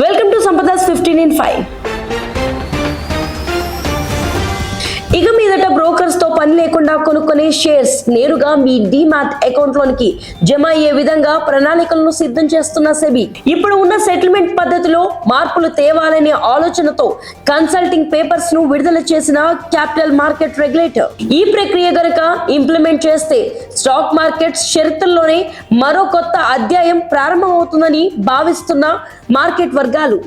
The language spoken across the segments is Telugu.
Welcome to Sampadas fifteen in five ఇక మీదట బ్రోకర్స్తో పని లేకుండా కొనుక్కునే షేర్స్ నేరుగా మీ డిమాట్ అకౌంట్ లోనికి జమ అయ్యే విధంగా ప్రణాళికలను సిద్ధం చేస్తున్న సెబీ. ఇప్పుడు ఉన్న సెటిల్మెంట్ పద్ధతిలో మార్పులు తేవాలనే ఆలోచనతో కన్సల్టింగ్ పేపర్స్ను విడుదల చేసిన క్యాపిటల్ మార్కెట్ రెగ్యులేటర్. ఈ ప్రక్రియ గనుక ఇంప్లిమెంట్ చేస్తే స్టాక్ మార్కెట్స్ చరిత్రలోనే మరో కొత్త అధ్యాయం ప్రారంభమవుతుందని భావిస్తున్న మార్కెట్ వర్గాలు.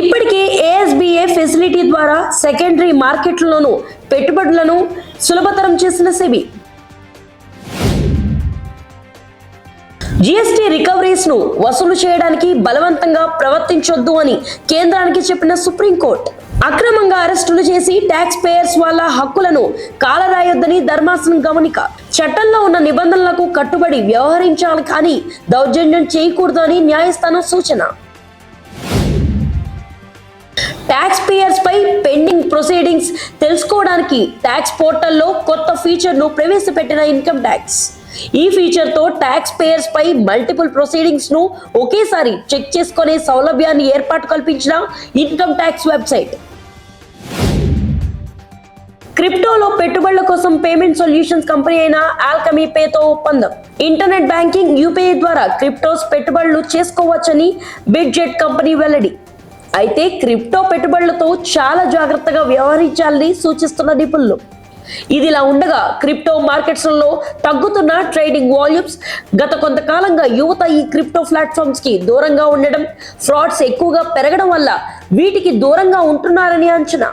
ఇప్పటికే ఏఎస్బిఏ ఫెసిలిటీ ద్వారా సెకండరీ మార్కెట్లలోనూ పెట్టుబడులను సులభతరం చేసిన సెబీ. జీఎస్టీ రికవరీస్ను వసూలు చేయడానికి బలవంతంగా ప్రవర్తించొద్దు అని కేంద్రానికి చెప్పిన సుప్రీంకోర్టు. అక్రమంగా అరెస్టులు చేసి ట్యాక్స్ పేయర్స్ వాళ్ళ హక్కులను కాలరాయొద్దని ధర్మాసనం గమనిక. చట్టంలో ఉన్న నిబంధనలకు కట్టుబడి వ్యవహరించాలి కానీ దౌర్జన్యం చేయకూడదు అని న్యాయస్థానం సూచన. ట్యాక్స్ పేయర్స్ పై పెండింగ్ ప్రొసీడింగ్స్ తెలుసుకోవడానికి ట్యాక్స్ పోర్టల్లో కొత్త ఫీచర్ను ప్రవేశపెట్టిన ఇన్కమ్ ట్యాక్స్ ఈ ఫీచర్తో ట్యాక్స్ పేయర్స్ పై మల్టిపుల్ ప్రొసీడింగ్స్ను ఒకేసారి చెక్ చేసుకునే సౌలభ్యాన్ని ఏర్పాటు కల్పించిన ఇన్కమ్ ట్యాక్స్ వెబ్సైట్ క్రిప్టోలో పెట్టుబడుల కోసం పేమెంట్ సొల్యూషన్స్ కంపెనీ అయిన ఆల్కమీ పేతో ఒప్పందం. ఇంటర్నెట్ బ్యాంకింగ్ యూపీఐ ద్వారా క్రిప్టోస్ పెట్టుబడులు చేసుకోవచ్చని బిడ్జెట్ కంపెనీ వెల్లడి. అయితే క్రిప్టో పెట్టుబడులతో చాలా జాగ్రత్తగా వ్యవహరించాలని సూచిస్తున్న నిపుణులు. ఇదిలా ఉండగా క్రిప్టో మార్కెట్స్లో తగ్గుతున్న ట్రేడింగ్ వాల్యూమ్స్ గత కొంతకాలంగా యువత ఈ క్రిప్టో ప్లాట్ఫామ్స్కి దూరంగా ఉండడం ఫ్రాడ్స్ ఎక్కువగా పెరగడం వల్ల వీటికి దూరంగా ఉంటున్నారని అంచనా.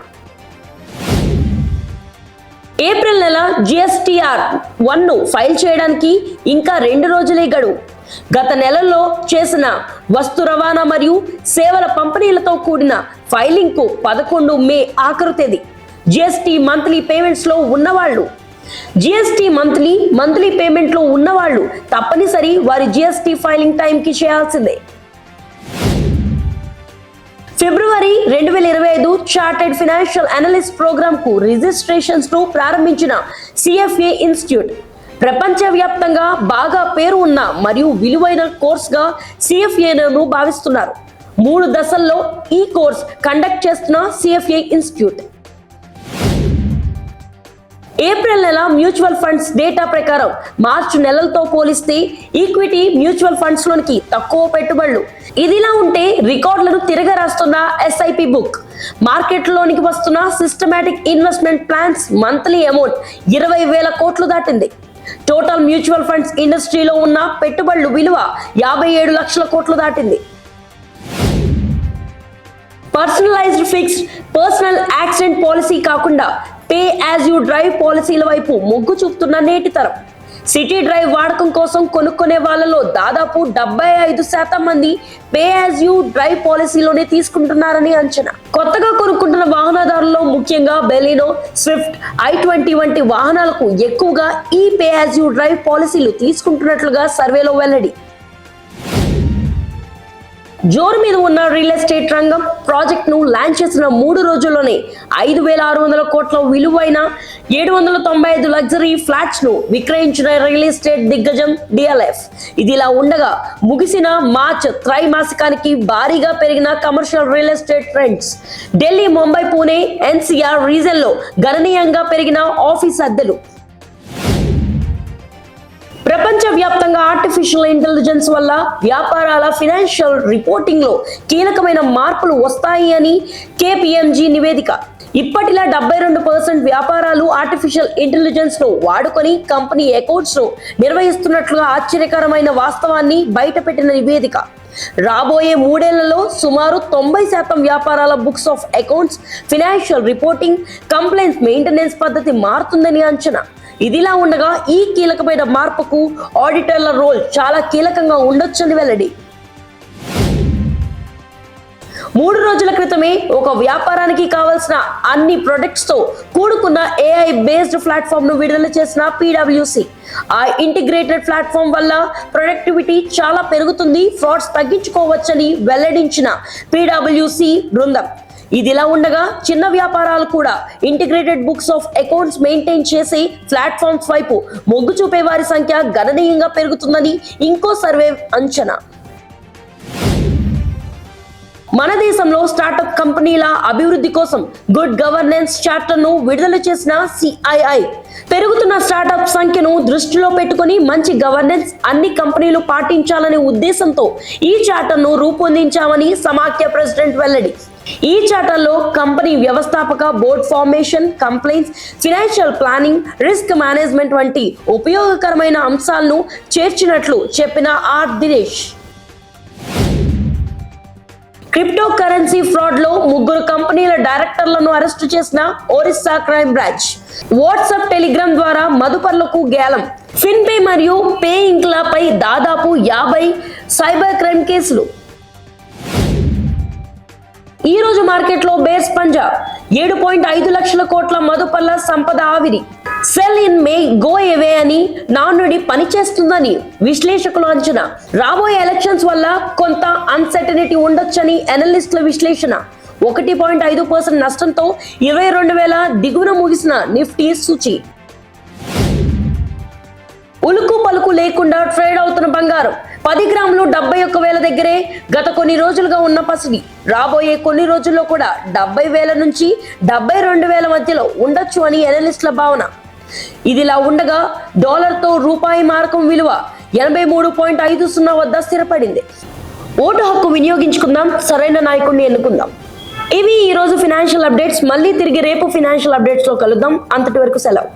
ఏప్రిల్ నెల జిఎస్టిఆర్ వన్ను ఫైల్ చేయడానికి ఇంకా రెండు రోజులే గడువు. గత నెలల్లో చేసిన వస్తు రవాణా మరియు సేవల పంపిణీలతో కూడిన ఫైలింగ్కు పదకొండు మే ఆఖరు తేదీ. జిఎస్టి మంత్లీ పేమెంట్స్లో ఉన్నవాళ్ళు జిఎస్టి మంత్లీ మంత్లీ పేమెంట్లో ఉన్నవాళ్ళు తప్పనిసరి వారి జిఎస్టి ఫైలింగ్ టైంకి చేయాల్సిందే. ఫిబ్రవరి రెండు వేల ఇరవై ఐదు చార్టెడ్ ఫినాన్షియల్ అనలిస్ట్ ప్రోగ్రామ్కు రిజిస్ట్రేషన్స్ను ప్రారంభించిన సిఎఫ్ఏ ఇన్స్టిట్యూట్ ప్రపంచవ్యాప్తంగా బాగా పేరు ఉన్న మరియు విలువైన కోర్స్గా సిఎఫ్ఏను భావిస్తున్నారు. మూడు దశల్లో ఈ కోర్స్ కండక్ట్ చేస్తున్న సిఎఫ్ఏ ఇన్స్టిట్యూట్. ఏప్రిల్ నెల మ్యూచువల్ ఫండ్స్ డేటా ప్రకారం మార్చి నెలలతో పోలిస్తే ఈక్విటీ మ్యూచువల్ ఫండ్స్ లోనికి తక్కువ పెట్టుబడులు. ఇదిలా ఉంటే రికార్డులను తిరగ రాస్తున్న ఎస్ఐపి బుక్. మార్కెట్లోనికి వస్తున్న systematic investment plans monthly amount ఇరవై వేల కోట్లు దాటింది. టోటల్ మ్యూచువల్ ఫండ్స్ ఇండస్ట్రీలో ఉన్న పెట్టుబడులు విలువ యాభై ఏడు లక్షల కోట్లు దాటింది. Personalized fixed personal accident policy కాకుండా పే యాజ్ యూ డ్రైవ్ పాలసీల వైపు మొగ్గు చూపుతున్న నేటి తరం. సిటీ డ్రైవ్ వాడకం కోసం కొనుక్కునే వాళ్ళలో దాదాపు డెబ్బై ఐదు శాతం మంది పే యాజ్ యూ డ్రైవ్ పాలసీలోనే తీసుకుంటున్నారని అంచనా. కొత్తగా కొనుక్కుంటున్న వాహనదారులు ముఖ్యంగా బెలినో స్విఫ్ట్ ఐ ట్వంటీ వంటి వాహనాలకు ఎక్కువగా ఈ పే యాజ్ యూ డ్రైవ్ పాలసీలు తీసుకుంటున్నట్లుగా సర్వేలో వెల్లడి. జోరు మీద ఉన్న రియల్ ఎస్టేట్ రంగం ప్రాజెక్ట్ను లాంచ్ చేసిన మూడు రోజుల్లోనే ఐదు వేల ఆరు వందల కోట్ల విలువైన ఏడు వందల తొంభై ఐదు లగ్జరీ ఫ్లాట్స్ను విక్రయించిన రియల్ ఎస్టేట్ దిగ్గజం డిఎల్ఎఫ్. ఇది ఇలా ఉండగా ముగిసిన మార్చ్ త్రైమాసికానికి భారీగా పెరిగిన commercial real estate trends. Delhi Mumbai Pune NCR రీజన్లో గణనీయంగా పెరిగిన ఆఫీస్ అద్దెలు. ప్రపంచవ్యాప్తంగా ఆర్టిఫిషియల్ ఇంటెలిజెన్స్ వల్ల వ్యాపారాల ఫినాన్షియల్ రిపోర్టింగ్లో కీలకమైన మార్పులు వస్తాయి అని కేపిఎంజీ నివేదిక. ఇప్పటిలా డెబ్బై రెండు పర్సెంట్ వ్యాపారాలు ఆర్టిఫిషియల్ ఇంటెలిజెన్స్ను వాడుకొని కంపెనీ అకౌంట్స్ను నిర్వహిస్తున్నట్లుగా ఆశ్చర్యకరమైన వాస్తవాన్ని బయటపెట్టిన నివేదిక. రాబోయే మూడేళ్ళలో సుమారు తొంభై శాతం వ్యాపారాల books of accounts financial reporting complaints maintenance పద్ధతి మారుతుందని అంచనా. ఇదిలా ఉండగా ఈ కీలకమైన మార్పుకు ఆడిటర్ల రోల్ చాలా కీలకంగా ఉండొచ్చని వెల్లడి. మూడు రోజుల క్రితమే ఒక వ్యాపారానికి కావలసిన అన్ని ప్రొడక్ట్స్తో కూడుకున్న ఏఐ బేస్డ్ ప్లాట్ఫామ్ను విడుదల చేసిన పీడబ్ల్యూసి ఆ ఇంటిగ్రేటెడ్ ప్లాట్ఫామ్ వల్ల ప్రొడక్టివిటీ చాలా పెరుగుతుంది ఫ్రాడ్స్ తగ్గించుకోవచ్చని వెల్లడించిన పీడబ్ల్యూసి బృందం. ఇదిలా ఉండగా చిన్న వ్యాపారాలు కూడా integrated books of accounts maintain చేసి ప్లాట్ఫామ్స్ వైపు మొగ్గు చూపే వారి సంఖ్య గణనీయంగా పెరుగుతుందని ఇంకో సర్వే అంచనా. మన దేశంలో స్టార్టప్ కంపెనీల అభివృద్ధి కోసం గుడ్ గవర్నెన్స్ చార్టర్ను విడుదల చేసిన సిఐఐ పెరుగుతున్న స్టార్టప్ సంఖ్యను దృష్టిలో పెట్టుకొని మంచి గవర్నెన్స్ అన్ని కంపెనీలు పాటించాలనే ఉద్దేశంతో ఈ చార్టర్ను రూపొందించామని సమాఖ్య ప్రెసిడెంట్ వెల్లడి ఈ చట్టంలో కంపెనీ వ్యవస్థాపక board formation complaints financial planning risk management వంటి ఉపయోగకరమైన అంశాలను చేర్చినట్లు చెప్పిన ఆర్ దినేష్. క్రిప్టో కరెన్సీ ఫ్రాడ్లో ముగ్గురు కంపెనీల డైరెక్టర్లను అరెస్టు చేసిన Orissa crime branch. WhatsApp Telegram ద్వారా మదుపర్లకు గేలం. ఫిన్పే మరియు పే ఇంక్లపై దాదాపు యాభై సైబర్ క్రైమ్ కేసులు. ఈ రోజు మార్కెట్లో బేస్ పంజాబ్ ఏడు పాయింట్ ఐదు లక్షల కోట్ల మదుపల్ల సంపద ఆవిరి. Sell in may go away అని నానుడి పనిచేస్తుందని విశ్లేషకులు అంచనా. రాబోయే ఎలక్షన్స్ వల్ల కొంత అన్సర్టనిటీ ఉండొచ్చని అనలిస్టుల విశ్లేషణ. ఒకటి పాయింట్ ఐదు పర్సెంట్ నష్టంతో ఇరవై రెండు వేల దిగువన ముగిసిన నిఫ్టీ సూచి. ఉలుకు పలుకు లేకుండా ట్రేడ్ అవుతున్న బంగారం. పది గ్రాములు డెబ్బై ఒక్క వేల దగ్గరే. గత కొన్ని రోజులుగా ఉన్న పసిడి. రాబోయే కొన్ని రోజుల్లో కూడా డెబ్బై వేల నుంచి డెబ్బై రెండు వేల మధ్యలో ఉండొచ్చు అని ఎనలిస్టుల భావన. ఇదిలా ఉండగా డాలర్తో రూపాయి మారకం విలువ ఎనభై మూడు పాయింట్ ఐదు సున్నా వద్ద స్థిరపడింది. ఓటు హక్కు వినియోగించుకుందాం సరైన నాయకుడిని ఎన్నుకుందాం. ఇవి ఈ రోజు ఫినాన్షియల్ అప్డేట్స్ మళ్ళీ తిరిగి రేపు ఫినాన్షియల్ అప్డేట్స్లో కలుద్దాం. అంతటి వరకు సెలవు.